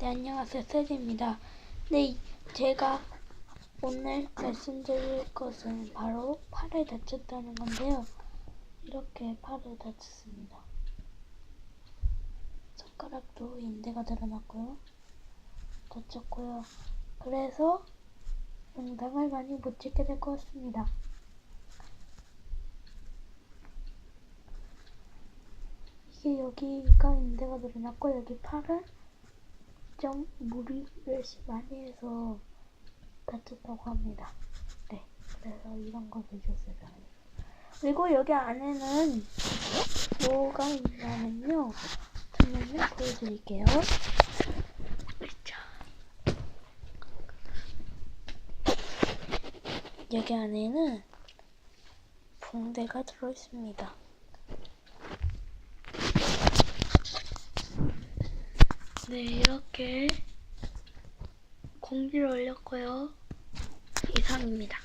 네, 안녕하세요. 세리입니다. 네, 제가 오늘 말씀드릴 것은 바로 팔을 다쳤다는 건데요. 이렇게 팔을 다쳤습니다. 손가락도 인대가 드러났고요. 다쳤고요. 그래서 영상을 많이 못 찍게 될 것 같습니다. 이게 여기가 인대가 드러났고 여기 팔은 좀 무리를 많이 해서 다쳤다고 합니다. 네, 그래서 이런 걸 보여줬어요. 그리고 여기 안에는 뭐가 있냐면요. 잠깐만요, 보여드릴게요. 자. 여기 안에는 붕대가 들어있습니다. 네, 이렇게 공지를 올렸고요. 이상입니다.